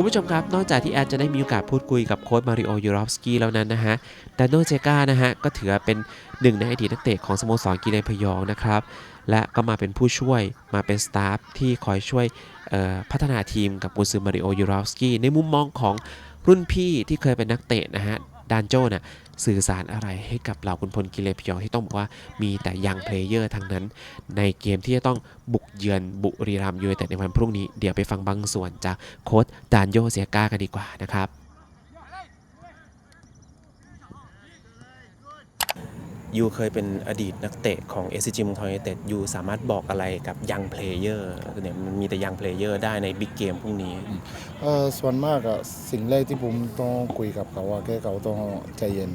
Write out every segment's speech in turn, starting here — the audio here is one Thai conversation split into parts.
คุณผู้ชมครับ นอกจากที่แอดจะได้มีโอกาสพูดคุยกับโค้ชมาริโอยูรอฟสกี้แล้วนั้นนะฮะดานโนเจกานะฮะก็ถือเป็นหนึ่งในอดีตนักเตะของสโมสรกีฬาพยองนะครับ และก็มาเป็นผู้ช่วยมาเป็นสตาฟที่คอยช่วยพัฒนาทีมกับกุนซือมาริโอยูรอฟสกี้ในมุมมองของรุ่นพี่ที่เคยเป็นนักเตะนะฮะดานโจน่ะ สื่อสารอะไรให้กับเหล่าคุณพลกิเลพยองที่ต้องบอกว่ามีแต่ยังเพลเยอร์ทั้งนั้น ในเกมที่จะต้องบุกเยือนบุรีรัมย์ยูไนเต็ดในวันพรุ่งนี้ เดี๋ยวไปฟังบางส่วนจากโค้ชดานโยเซียกากันดีกว่านะครับ ยูเคยเป็นอดีตนักเตะของ s c g เมืองทองยูไนเต็ดยูสามารถบอกอะไรกับยังเพลเยอร์เนี่ยมันมีแต่ยังเพลเยอร์ได้ในบิ๊กเกมพรุ่งนี้เอ่อส่วนมากอะสิ่งแรกที่ผมต้องคุยกับเขาอะแค่เขาต้องใจเย็น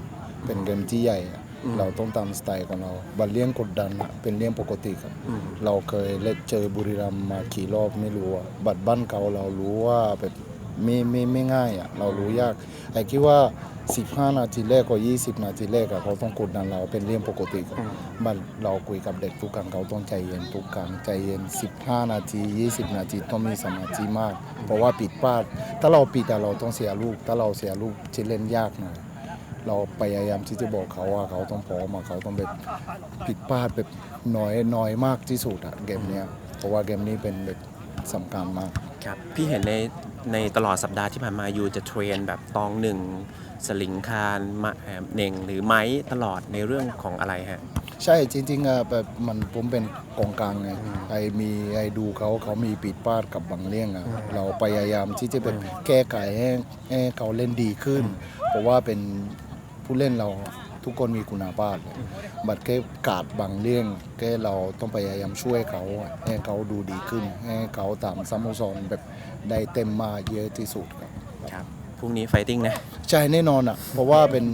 เป็นเกมที่ใหญ่อะอืมเราต้องตามสไตล์ของเราบัตรเลี้ยงกดดันอะเป็นเรื่องปกติครับอืมเราเคยเล่นเจอบุรีรัมย์มากี่รอบไม่รู้อะบัตรบ้านเขาเรารู้ว่าแบบไม่ไม่ไม่ง่ายอะเรารู้ยากไอ้คิดว่า 15 นาทีแรกกับ20 นาทีแรกอะเขาต้องกดดันเราเป็นเรื่องปกติครับบัดเราคุยกับเด็กทุกครั้งเขาต้องใจเย็นทุกครั้งใจเย็น 15 นาที 20 นาทีต้องมีสมาธิมาก เพราะว่าปิดพลาด ถ้าเราปิดอะเราต้องเสียลูก ถ้าเราเสียลูกจะเล่นยากหน่อยเราพยายามที่จะบอกเขาว่าเขาต้องพร้อมอะเขาต้องแบบผิดพลาดแบบน้อยน้อยมากที่สุดอะเกมเนี้ยเพราะว่าเกมนี้เป็นแบบสำคัญมาก ครับพี่เห็นในในตลอดสัปดาห์ที่ผ่านมายูจะเทรนแบบตองหนึ่งสลิงคารมาเอ่อเน่งหรือไม้ตลอดในเรื่องของอะไรฮะ ใช่จริงๆอะแบบมันผมเป็นกองกลางไงไอมีไอดูเขาเขามีปิดพลาดกับบางเรื่องอะเราพยายามที่จะแบบแก้ไขให้ให้เขาเล่นดีขึ้น เพราะว่าเป็นผู้เล่นเรา ทุกคนมีคุณภาพเลยบัดแค่กาดบางเรื่องแค่เราต้องพยายามช่วยเขาอะให้เขาดูดีขึ้น ให้เขาตามสโมสรแบบได้เต็มมาเยอะที่สุดครับครับพรุ่งนี้ไฟติ้งนะใช่แน่นอนอะ เพราะว่าเป็น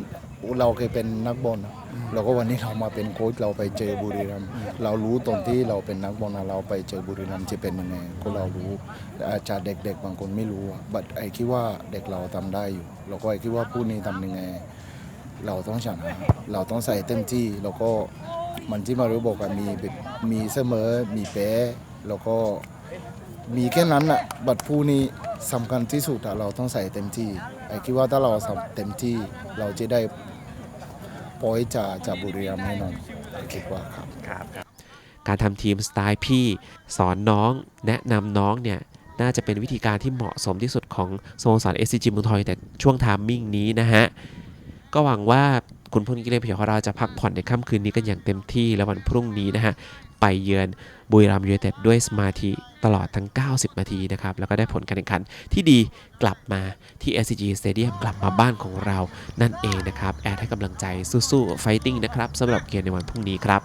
เราเคยเป็นนักบอลอะเราก็วันนี้เรามาเป็นโค้ชเราไปเจอบุรีรัมย์เรารู้ตรงที่เราเป็นนักบอลอะเราไปเจอบุรีรัมย์จะเป็นยังไงก็เรารู้แต่อาจจะเด็กๆบางคนไม่รู้อะบัดไอคิดว่าเด็กเราทำได้อยู่ เราก็ไอคิดว่าผู้นี้ทำยังไง เราต้องชนะเราต้องใส่เต็มที่แล้วก็มันที่มารู้บอกว่ามีมีเสมอมีแพ้แล้วก็มีแค่นั้นอะบัตรผู้นี้สำคัญที่สุดอะเราต้องใส่เต็มที่ไอ้คิดว่าถ้าเราทำเต็มที่เราจะได้ปอยจากจากบุรีรัมย์แน่นอนคิดว่าครับครับ การทำทีมสไตล์พี่สอนน้องแนะนำน้องเนี่ยน่าจะเป็นวิธีการที่เหมาะสมที่สุดของสโมสร SCG เมืองทองแต่ช่วงทามมิ่งนี้นะฮะ ก็หวังว่าคุณพลกิเลนพยองของเราจะพักผ่อนในค่ำคืนนี้กันอย่างเต็มที่และวันพรุ่งนี้นะฮะ ไปเยือนบุรีรัมย์ยูไนเต็ดด้วยสมาธิตลอดทั้ง 90 นาทีนะครับ แล้วก็ได้ผลการแข่งขันที่ดีกลับมาที่ SCG Stadium กลับมาบ้านของเรานั่นเองนะครับ แอดให้กำลังใจสู้ๆไฟติ้งนะครับสำหรับเกมในวันพรุ่งนี้ครับ